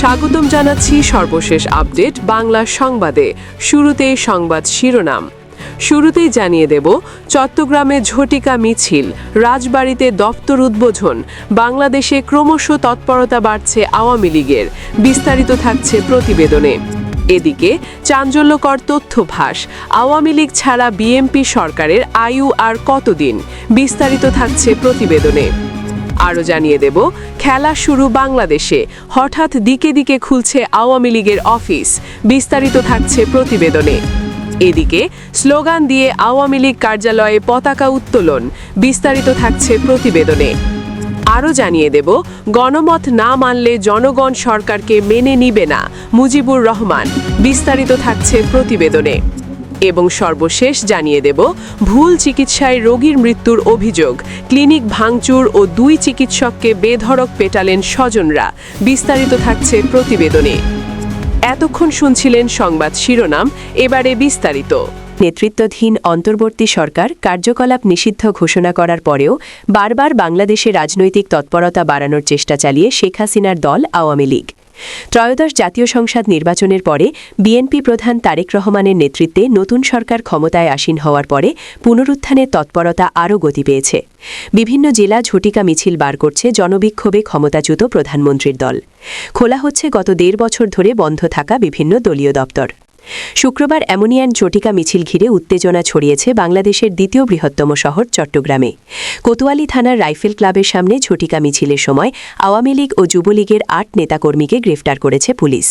স্বাগতম জানাচ্ছি সর্বশেষ আপডেট বাংলা সংবাদে। শুরুতেই সংবাদ শিরোনাম। শুরুতেই জানিয়ে দেব, চট্টগ্রামে ঝটিকা মিছিল, রাজবাড়িতে দপ্তর উদ্বোধন, বাংলাদেশে ক্রমশ তৎপরতা বাড়ছে আওয়ামী লীগের, বিস্তারিত থাকছে প্রতিবেদনে। এদিকে, চাঞ্চল্যকর তথ্য ফাঁস, আওয়ামী লীগ ছাড়া বিএমপি সরকারের আয়ু আর কতদিন, বিস্তারিত থাকছে প্রতিবেদনে। আরও জানিয়ে দেব, খেলা শুরু বাংলাদেশে। হঠাৎ দিকে দিকে খুলছে আওয়ামী লীগের অফিস। বিস্তারিত থাকছে প্রতিবেদনে। এদিকে, স্লোগান দিয়ে আওয়ামী লীগ কার্যালয়ে পতাকা উত্তোলন। বিস্তারিত থাকছে প্রতিবেদনে। আরও জানিয়ে দেব, গণমত না মানলে জনগণ সরকারকে মেনে নিবে না মুজিবুর রহমান। বিস্তারিত থাকছে প্রতিবেদনে। এবং সর্বশেষ জানিয়ে দেব, ভুল চিকিৎসায় রোগীর মৃত্যুর অভিযোগ। ক্লিনিক ভাঙচুর ও দুই চিকিৎসককে বেধড়ক পেটালেন স্বজনরা। বিস্তারিত থাকছে প্রতিবেদনে। এতক্ষণ শুনছিলেন সংবাদ শিরোনাম, এবারে বিস্তারিত। নেতৃত্বাধীন অন্তর্বর্তী সরকার কার্যকলাপ নিষিদ্ধ ঘোষণা করার পরেও বারবার বাংলাদেশে রাজনৈতিক তৎপরতা বাড়ানোর চেষ্টা চালিয়ে শেখ হাসিনার দল আওয়ামী লীগ। ত্রয়োদশ জাতীয় সংসদ নির্বাচনের পরে বিএনপি প্রধান তারেক রহমানের নেতৃত্বে নতুন সরকার ক্ষমতায় আসীন হওয়ার পরে পুনরুত্থানের তৎপরতা আরও গতি পেয়েছে। বিভিন্ন জেলা ঝটিকা মিছিল বার করছে জনবিক্ষোভে ক্ষমতাচ্যুত প্রধানমন্ত্রীর দল। খোলা হচ্ছে গত দেড় বছর ধরে বন্ধ থাকা বিভিন্ন দলীয় দপ্তর। শুক্রবার অ্যামোনিয়ান চটিকা মিছিল ঘিরে উত্তেজনা ছড়িয়েছে বাংলাদেশের দ্বিতীয় বৃহত্তম শহর চট্টগ্রামে। কোতোয়ালি থানার রাইফেল ক্লাবের সামনে ঝটিকা মিছিলের সময় আওয়ামী লীগ ও যুবলীগের আট নেতাকর্মীকে গ্রেফতার করেছে পুলিশ।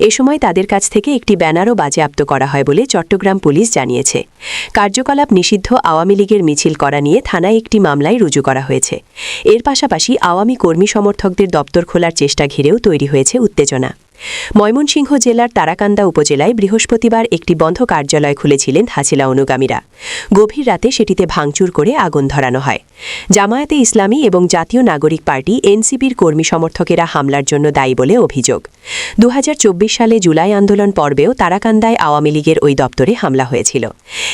এ সময় তাদের কাছ থেকে একটি ব্যানারও বাজেয়াপ্ত করা হয় বলে চট্টগ্রাম পুলিশ জানিয়েছে। কার্যকলাপ নিষিদ্ধ আওয়ামী লীগের মিছিল করা নিয়ে থানায় একটি মামলায় রুজু করা হয়েছে। এর পাশাপাশি আওয়ামী কর্মী সমর্থকদের দপ্তর খোলার চেষ্টা ঘিরেও তৈরি হয়েছে উত্তেজনা। ময়মনসিংহ জেলার তারাকান্দা উপজেলায় বৃহস্পতিবার একটি বন্ধ কার্যালয় খুলেছিলেন হাসিলা অনুগামীরা। গভীর রাতে সেটিতে ভাঙচুর করে আগুন ধরানো হয়। জামায়াতে ইসলামী এবং জাতীয় নাগরিক পার্টি এনসিপির কর্মী সমর্থকেরা হামলার জন্য দায়ী বলে অভিযোগ। দু হাজার চব্বিশ সালে জুলাই আন্দোলন পর্বেও তারাকান্দায় আওয়ামী লীগের ওই দপ্তরে হামলা হয়েছিল।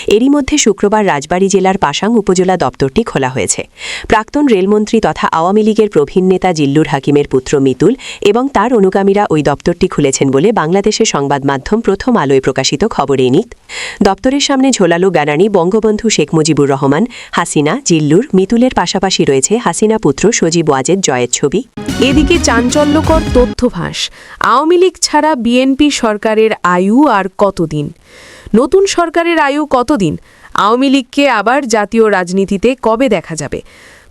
এরই মধ্যে শুক্রবার রাজবাড়ী জেলার পাশাং উপজেলা দপ্তরটি খোলা হয়েছে। প্রাক্তন রেলমন্ত্রী তথা আওয়ামী লীগের প্রবীণ নেতা জিল্লুর হাকিমের পুত্র মিতুল এবং তার অনুগামীরা ওই দপ্তরটি খুলেছেন বলে বাংলাদেশের সংবাদ মাধ্যম প্রথম আলোয় প্রকাশিত খবরে নিত। দপ্তরের সামনে ঝোলালো গানানি বঙ্গবন্ধু শেখ মুজিবুর রহমান, হাসিনা, জিল্লুর, মিতুলের পাশাপাশি রয়েছে হাসিনা পুত্র সজীব ওয়াজেদ জয়ের ছবি। এদিকে চাঞ্চল্যকর তথ্যভাস, আওয়ামী লীগ ছাড়া বিএনপি সরকারের আয়ু আর কতদিন? নতুন সরকারের আয়ু কতদিন? আওয়ামী লীগকে আবার জাতীয় রাজনীতিতে কবে দেখা যাবে?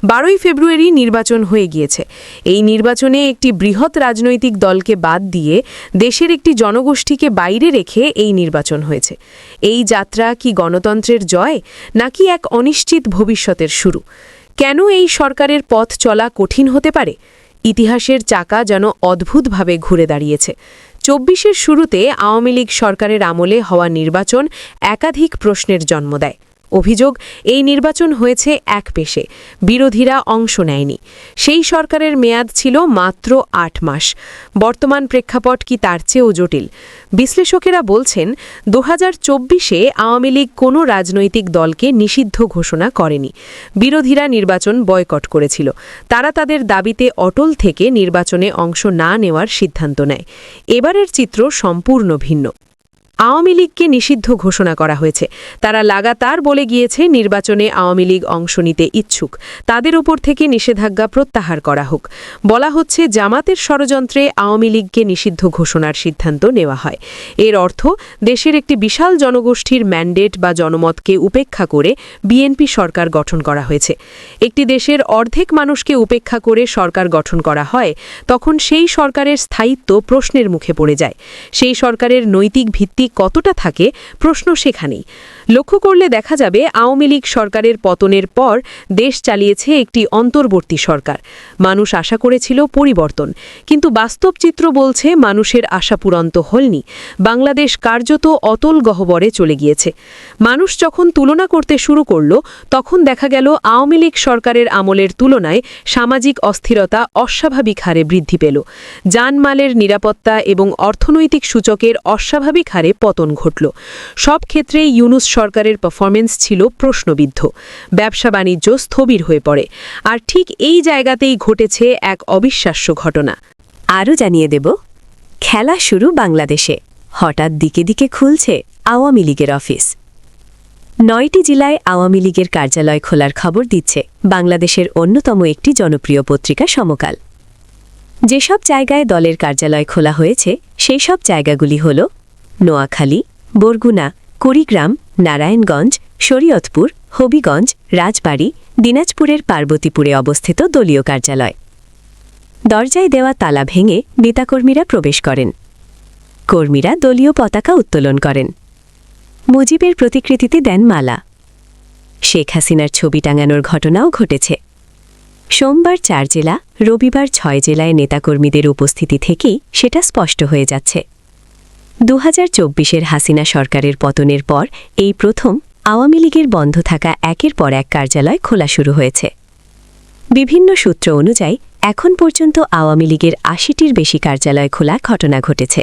বারোই ফেব্রুয়ারি নির্বাচন হয়ে গিয়েছে। এই নির্বাচনে একটি বৃহৎ রাজনৈতিক দলকে বাদ দিয়ে দেশের একটি জনগোষ্ঠীকে বাইরে রেখে এই নির্বাচন হয়েছে। এই যাত্রা কি গণতন্ত্রের জয়, নাকি এক অনিশ্চিত ভবিষ্যতের শুরু? কেন এই সরকারের পথ চলা কঠিন হতে পারে? ইতিহাসের চাকা যেন অদ্ভুতভাবে ঘুরে দাঁড়িয়েছে। চব্বিশের শুরুতে আওয়ামী লীগ সরকারের আমলে হওয়া নির্বাচন একাধিক প্রশ্নের জন্ম দেয়। অভিযোগ, এই নির্বাচন হয়েছে এক পেশে। বিরোধীরা অংশ নেয়নি। সেই সরকারের মেয়াদ ছিল মাত্র আট মাস। বর্তমান প্রেক্ষাপট কি তার চেয়েও জটিল? বিশ্লেষকেরা বলছেন দু হাজার চব্বিশে আওয়ামী লীগ কোনো রাজনৈতিক দলকে নিষিদ্ধ ঘোষণা করেনি। বিরোধীরা নির্বাচন বয়কট করেছিল। তারা তাদের দাবিতে অটল থেকে নির্বাচনে অংশ না নেওয়ার সিদ্ধান্ত নেয়। এবারের চিত্র সম্পূর্ণ ভিন্ন। আওয়ামী লীগকে নিষিদ্ধ ঘোষণা করা হয়েছে। তারা লাগাতার বলে গিয়েছে, নির্বাচনে আওয়ামী লীগ অংশ নিতে ইচ্ছুক। তাদের ওপর থেকে নিষেধাজ্ঞা প্রত্যাহার করা হোক। বলা হচ্ছে, জামাতের ষড়যন্ত্রে আওয়ামী লীগকে নিষিদ্ধ ঘোষণার সিদ্ধান্ত নেওয়া হয়। এর অর্থ, দেশের একটি বিশাল জনগোষ্ঠীর ম্যান্ডেট বা জনমতকে উপেক্ষা করে বিএনপি সরকার গঠন করা হয়েছে। একটি দেশের অর্ধেক মানুষকে উপেক্ষা করে সরকার গঠন করা হয়, তখন সেই সরকারের স্থায়িত্ব প্রশ্নের মুখে পড়ে যায়। সেই সরকারের নৈতিক ভিত্তি কতটা থাকে প্রশ্ন সেখানেই। লক্ষ্য করলে দেখা যাবে আওয়ামী লীগ সরকারের পতনের পর দেশ চালিয়েছে একটি অন্তর্বর্তী সরকার। মানুষ আশা করেছিল পরিবর্তন। কিন্তু বাস্তব চিত্র বলছে মানুষের আশা পূরন্ত হলনি বাংলাদেশ কার্যত অতল গহ্বরে চলে গিয়েছে। মানুষ যখন তুলনা করতে শুরু করল, তখন দেখা গেল আওয়ামী লীগ সরকারের আমলের তুলনায় সামাজিক অস্থিরতা অস্বাভাবিক হারে বৃদ্ধি পেল। জানমালের নিরাপত্তা এবং অর্থনৈতিক সূচকের অস্বাভাবিক হারে পতন ঘটল। সব ক্ষেত্রেই ইউনুস সরকারের পারফরমেন্স ছিল প্রশ্নবিদ্ধ। ব্যবসা বাণিজ্য স্থবির হয়ে পড়ে। আর ঠিক এই জায়গাতেই ঘটেছে এক অবিশ্বাস্য ঘটনা। আরও জানিয়ে দেব, খেলা শুরু বাংলাদেশে। হঠাৎ দিকে দিকে খুলছে আওয়ামী লীগের অফিস। নয়টি জেলায় আওয়ামী লীগের কার্যালয় খোলার খবর দিচ্ছে বাংলাদেশের অন্যতম একটি জনপ্রিয় পত্রিকা সমকাল। যেসব জায়গায় দলের কার্যালয় খোলা হয়েছে, সেই সব জায়গাগুলি হল নোয়াখালী, বরগুনা, কুড়িগ্রাম, নারায়ণগঞ্জ, শরীয়তপুর, হবিগঞ্জ, রাজবাড়ী, দিনাজপুরের পার্বতীপুরে অবস্থিত দলীয় কার্যালয়। দরজায় দেওয়া তালা ভেঙে নেতাকর্মীরা প্রবেশ করেন। কর্মীরা দলীয় পতাকা উত্তোলন করেন। মুজিবের প্রতিকৃতিতে দেন মালা। শেখ হাসিনার ছবি টাঙানোর ঘটনাও ঘটেছে। সোমবার চার জেলা, রবিবার ছয় জেলায় নেতাকর্মীদের উপস্থিতি থেকেই সেটা স্পষ্ট হয়ে যাচ্ছে। দু হাজার হাসিনা সরকারের পতনের পর এই প্রথম আওয়ামী লীগের বন্ধ থাকা একের পর এক কার্যালয় খোলা শুরু হয়েছে। বিভিন্ন সূত্র অনুযায়ী, এখন পর্যন্ত আওয়ামী লীগের আশিটির বেশি কার্যালয় খোলার ঘটনা ঘটেছে।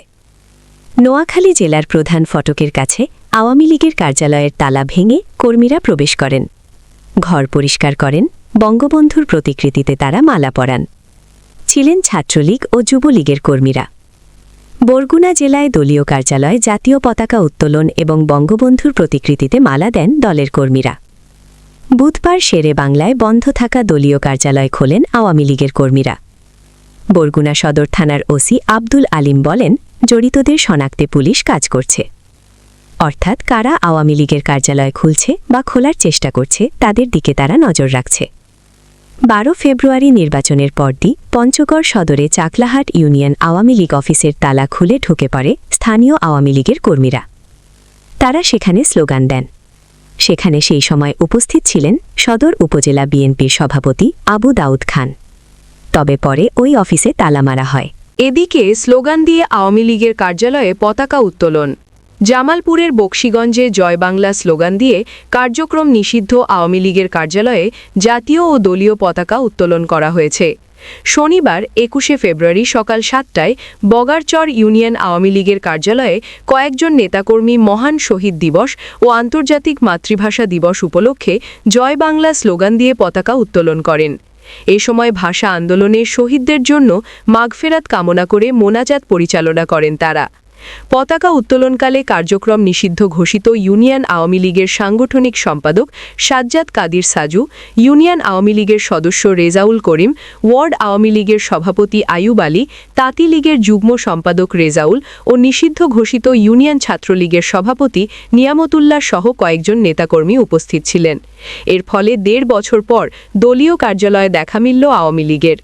নোয়াখালী জেলার প্রধান ফটকের কাছে আওয়ামী লীগের কার্যালয়ের তালা ভেঙে কর্মীরা প্রবেশ করেন। ঘর পরিষ্কার করেন, বঙ্গবন্ধুর প্রতিকৃতিতে তারা মালা পরান। ছিলেন ছাত্রলীগ ও যুবলীগের কর্মীরা। বরগুনা জেলায় দলীয় কার্যালয়ে, জাতীয় পতাকা উত্তোলন এবং বঙ্গবন্ধুর প্রতিকৃতিতে মালা দেন দলের কর্মীরা। বুধবার শেরে বাংলায় বন্ধ থাকা দলীয় কার্যালয় খোলেন আওয়ামী লীগের কর্মীরা। বরগুনা সদর থানার ওসি আব্দুল আলিম বলেন, জড়িতদের শনাক্তে পুলিশ কাজ করছে। অর্থাৎ কারা আওয়ামী লীগের কার্যালয় খুলছে বা খোলার চেষ্টা করছে, তাদের দিকে তারা নজর রাখছে। বারো ফেব্রুয়ারি নির্বাচনের পরদিন পঞ্চগড় সদরে চাকলাহাট ইউনিয়ন আওয়ামী লীগ অফিসের তালা খুলে ঢুকে পড়ে স্থানীয় আওয়ামী লীগের কর্মীরা। তারা সেখানে স্লোগান দেন। সেখানে সেই সময় উপস্থিত ছিলেন সদর উপজেলা বিএনপির সভাপতি আবু দাউদ খান। তবে পরে ওই অফিসে তালা মারা হয়। এদিকে স্লোগান দিয়ে আওয়ামী লীগের কার্যালয়ে পতাকা উত্তোলন। জামালপুরের বক্সিগঞ্জে জয় বাংলা স্লোগান দিয়ে কার্যক্রম নিষিদ্ধ আওয়ামী লীগের কার্যালয়ে জাতীয় ও দলীয় পতাকা উত্তোলন করা হয়েছে। শনিবার, একুশে ফেব্রুয়ারি সকাল সাতটায় বগারচর ইউনিয়ন আওয়ামী লীগের কার্যালয়ে কয়েকজন নেতাকর্মী মহান শহীদ দিবস ও আন্তর্জাতিক মাতৃভাষা দিবস উপলক্ষে জয় বাংলা স্লোগান দিয়ে পতাকা উত্তোলন করেন। এ সময় ভাষা আন্দোলনে শহীদদের জন্য মাগফেরাত কামনা করে মোনাজাত পরিচালনা করেন তারা। পতাকা উত্তোলনকালে কার্যক্রম নিষিদ্ধ ঘোষিত ইউনিয়ন আওয়ামী লীগের সাংগঠনিক সম্পাদক সাজ্জাদ কাদির সাজু, ইউনিয়ন আওয়ামী লীগের সদস্য রেজাউল করিম, ওয়ার্ড আওয়ামী লীগের সভাপতি আয়ুব আলী, তাঁতি লীগের যুগ্ম সম্পাদক রেজাউল ও নিষিদ্ধ ঘোষিত ইউনিয়ন ছাত্রলীগের সভাপতি নিয়ামতুল্লাহ সহ কয়েকজন নেতাকর্মী উপস্থিত ছিলেন। এর ফলে দেড় বছর পর দলীয় কার্যালয়ে দেখা মিলল আওয়ামী লীগের।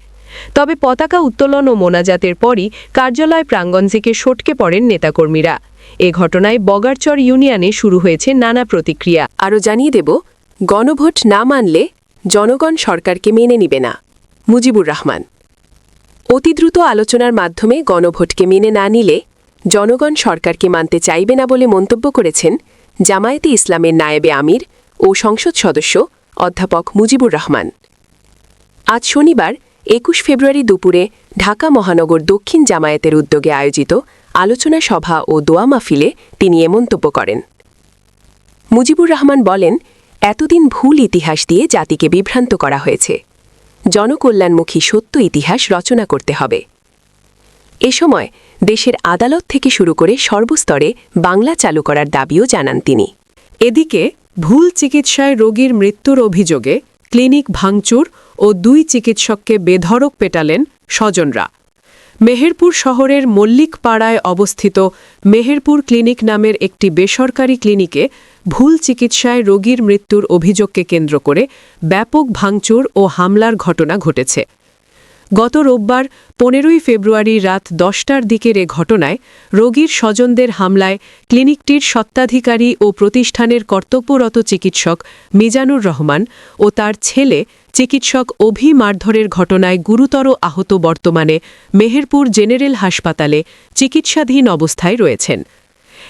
তবে পতাকা উত্তোলন ও মোনাজাতের পরই কার্যালয় প্রাঙ্গণ থেকে সটকে পড়েন নেতাকর্মীরা। এ ঘটনায় বগারচর ইউনিয়নে শুরু হয়েছে নানা প্রতিক্রিয়া। আরও জানিয়ে দেব, গণভোট না মানলে জনগণ সরকারকে মেনে নিবে না। মুজিবুর রহমান। অতি দ্রুত আলোচনার মাধ্যমে গণভোটকে মেনে না নিলে জনগণ সরকারকে মানতে চাইবে না বলে মন্তব্য করেছেন জামায়াতে ইসলামের নায়েবে আমির ও সংসদ সদস্য অধ্যাপক মুজিবুর রহমান। আজ শনিবার একুশ ফেব্রুয়ারি দুপুরে ঢাকা মহানগর দক্ষিণ জামায়াতের উদ্যোগে আয়োজিত আলোচনা সভা ও দোয়া মাহফিলে তিনি এ মন্তব্য করেন। মুজিবুর রহমান বলেন, এতদিন ভুল ইতিহাস দিয়ে জাতিকে বিভ্রান্ত করা হয়েছে। জনকল্যাণমুখী সত্য ইতিহাস রচনা করতে হবে। এ সময় দেশের আদালত থেকে শুরু করে সর্বস্তরে বাংলা চালু করার দাবিও জানান তিনি। এদিকে ভুল চিকিৎসায় রোগীর মৃত্যুর অভিযোগে ক্লিনিক ভাঙচুর ও দুই চিকিৎসককে বেধরক পেটালেন স্বজনরা। মেহেরপুর শহরের মল্লিকপাড়ায় অবস্থিত মেহেরপুর ক্লিনিক নামের একটি বেসরকারি ক্লিনিকে ভুল চিকিৎসায় রোগীর মৃত্যুর অভিযোগকে কেন্দ্র করে ব্যাপক ভাঙচুর ও হামলার ঘটনা ঘটেছে। গত রোববার পনেরোই ফেব্রুয়ারি রাত দশটার দিকের এ ঘটনায় রোগীর স্বজনদের হামলায় ক্লিনিকটির সত্ত্বাধিকারী ও প্রতিষ্ঠানের কর্তব্যরত চিকিৎসক মিজানুর রহমান ও তার ছেলে চিকিৎসক অভি মারধরের ঘটনায় গুরুতর আহত বর্তমানে মেহেরপুর জেনারেল হাসপাতালে চিকিৎসাধীন অবস্থায় রয়েছেন।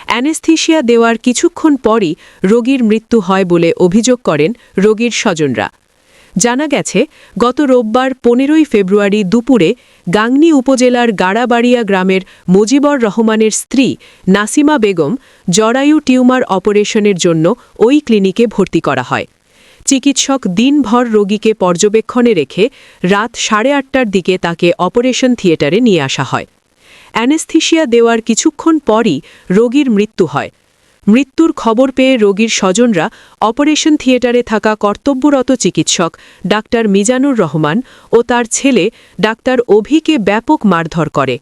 অ্যানেস্থিসিয়া দেওয়ার কিছুক্ষণ পরই রোগীর মৃত্যু হয় বলে অভিযোগ করেন রোগীর স্বজনরা। জানা গেছে, গত রোববার পনেরোই ফেব্রুয়ারি দুপুরে গাংনী উপজেলার গাড়াবাড়িয়া গ্রামের মুজিবর রহমানের স্ত্রী নাসিমা বেগম জরায়ু টিউমার অপারেশনের জন্য ওই ক্লিনিকে ভর্তি করা হয়। চিকিৎসক দিনভর রোগীকে পর্যবেক্ষণে রেখে রাত সাড়ে আটটার দিকে তাকে অপারেশন থিয়েটারে নিয়ে আসা হয়। অ্যানেস্থিসিয়া দেওয়ার কিছুক্ষণ পরই রোগীর মৃত্যু হয়। মৃত্যুর খবর পেয়ে রোগীর স্বজনরা অপারেশন থিয়েটারে থাকা কর্তব্যরত চিকিৎসক ডাক্তার মিজানুর রহমান ও তার ছেলে ডাক্তার অভিকে ব্যাপক মারধর করে।